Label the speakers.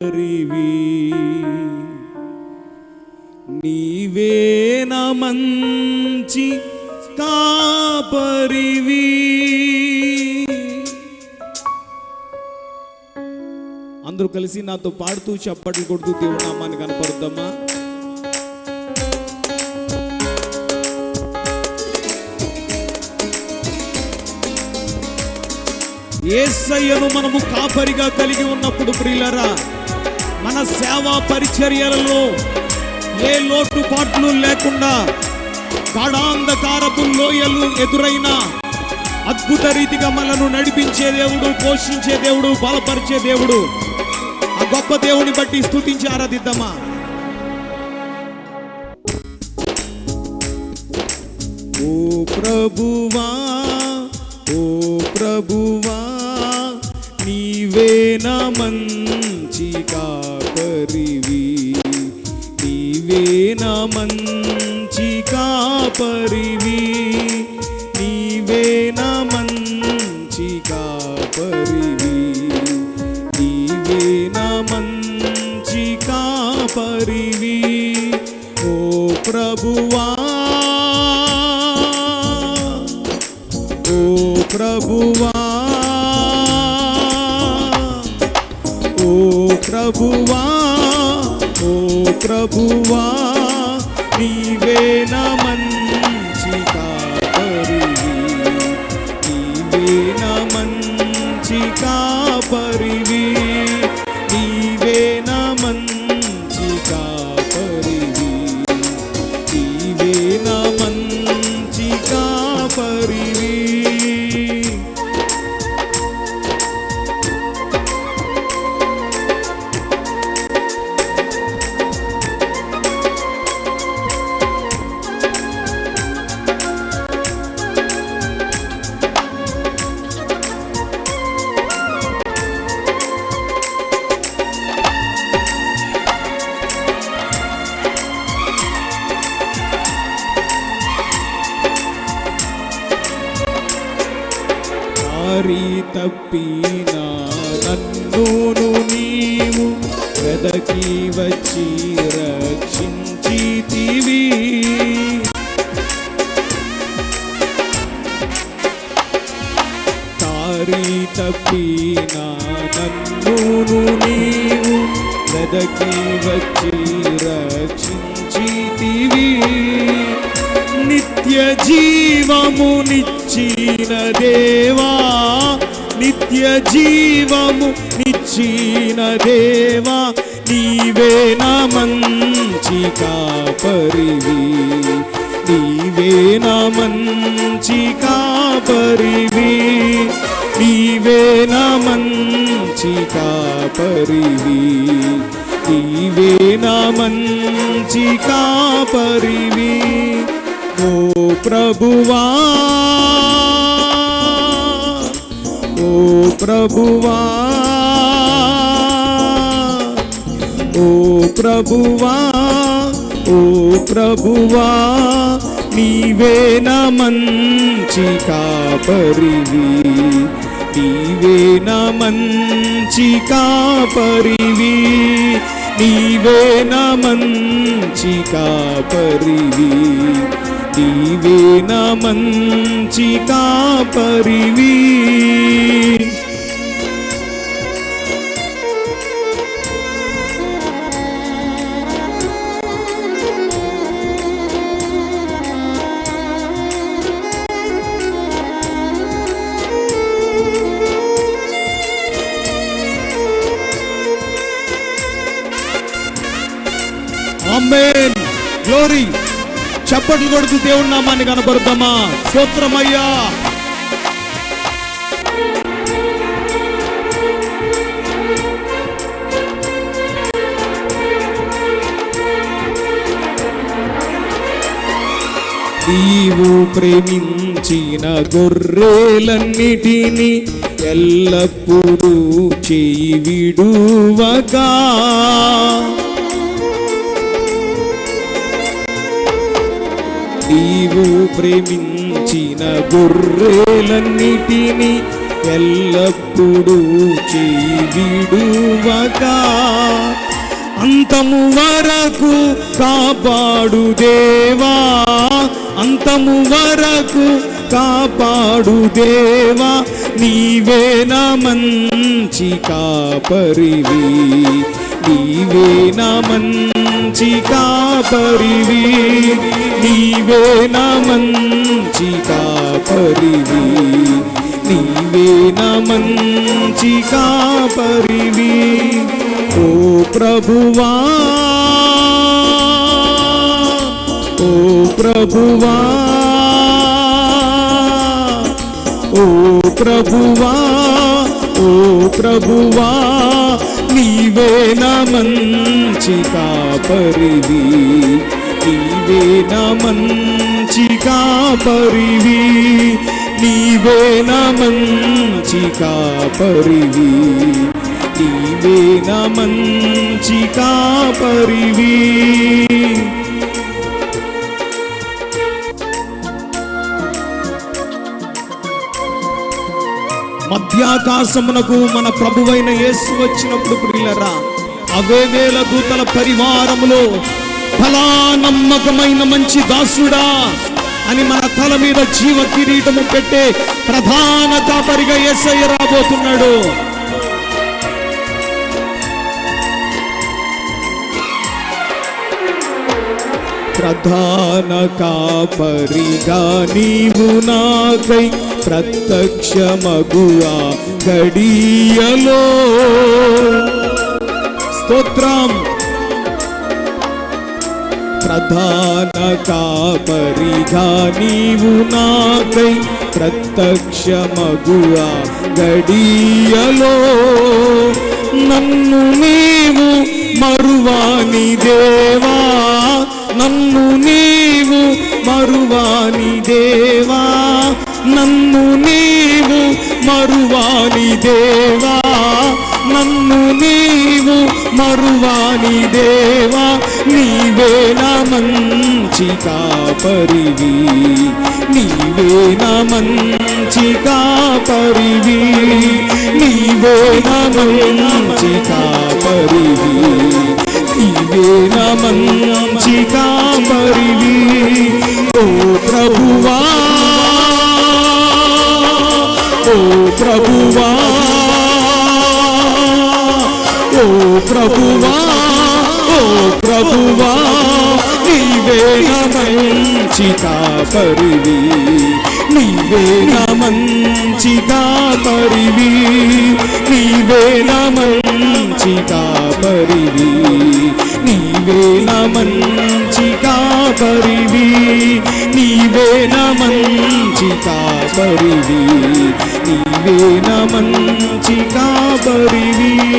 Speaker 1: రివి. నీవే నా మంచి కాపరివి. అందరూ కలిసి నాతో పాడుతూ చప్పట్లు కొడుతూ దేవుడు నామాన్ని కనపడుద్దామా ఏసయ్యను మనము కాపరిగా కలిగి ఉన్నప్పుడు ప్రియులరా మన సేవా పరిచర్యలలో ఏ లోటుపాట్లు లేకుండా గాఢాంధకారపు లోయలు ఎదురైన అద్భుత రీతిగా మనను నడిపించే దేవుడు పోషించే దేవుడు బలపరిచే దేవుడు. ఆ గొప్ప దేవుని బట్టి స్థుతించి ఆరాధిద్దామా? ఓ ప్రభువా ఓ ప్రభువా నీవే నా మంచి నీవేనా మంచి కాపరివి. నీవేనా మంచి కాపరివి. నీవేనా మంచి కాపరివి. ఓ ప్రభువా ఓ ప్రభువా ఓ ప్రభువా. ప్రభువా. దారి తప్పినా నన్నును నీవు వెదకి వచ్చి రక్షించితివి. దారి తప్పినా నన్నును నీవు వెదకి వచ్చి రక్షించితివి. నిత్య జీవమునిచ్చిన దేవా నిత్య జీవము నిచ్చిన దేవా నీవే నా మంచి కాపరివి. నీవే నా మంచి కాపరివి. నీవే నా మంచి కాపరివి. నీవే నా మంచి కాపరివి. ప్రభువా. ఓ ప్రభువా. ఓ ప్రభువా. ఓ ప్రభువా. నీవే నా మంచి కాపరివి. నీవే నా మంచి కాపరివి. నీవే నా మంచి కాపరివి. నీవే నా మంచి కాపరివి. ఆమేన్ గ్లోరీ చప్పట్లు కొడుతూ దేవుడి నామాన్ని కనబడుతామా స్తోత్రమయ్యా. నీవు ప్రేమించిన గొర్రెలన్నిటినీ ఎల్లప్పుడూ చేయి విడువగా. నీవు ప్రేమించిన గొర్రెలన్నిటినీ ఎల్లప్పుడూ విడువక అంతము వరకు కాపాడు దేవా. అంతము వరకు కాపాడు దేవా. నీవే నా మంచి కాపరివి. నీవే నా మంచి కాపరివి. నీవే నా మంచి కాపరివి. నీవే నా మంచి కాపరివి. ఓ ప్రభువా ఓ ప్రభువా ఓ ప్రభువా ఓ ప్రభువా. నీవే నా మంచి కాపరివి. నీవే నా మంచి కాపరివి. నీవే నా మంచి కాపరివి. నీవే నా మంచి కాపరివి. మధ్యాకాశమునకు మన ప్రభువైన యేసు వచ్చినప్పుడు ప్రియులరా అవే వేల దూతల పరివారములో ఫలా నమ్మకమైన మంచి దాసుడా అని మన తల మీద జీవ కిరీటము పెట్టే ప్రధాన కాపరిగా ఎస్ఐ రాబోతున్నాడు. ప్రధాన కాపరిగా నీవు నాకై ప్రత్యక్షమగువా గడియలో. స్తోత్రం. ప్రధాన కాపరిగా నీవు నాకై ప్రత్యక్షమగువా గడియలో. నన్ను నీవు మరువాని దేవా. నన్ను నీవు మరువాని దేవా. మరువాని దేవా నన్ను నీవు మరువాని దేవా నీవే నా మంచి కాపరివి. నీవే నా మంచి కాపరివి. నీవే నా మంచి కాపరివి. నీవే నా మంచి కాపరివి. ఓ ప్రభువా ప్రభువా. ఓ ప్రభువా ఓ ప్రభువా నీవే నా మంచి కాపరివి నీవే నా మంచి కాపరివి నీవే మంచి కాపరివి నీవే నా మంచి కాపరివి. నీవే నా మంచి కాపరివి. నీవే నా మంచి కాపరివి.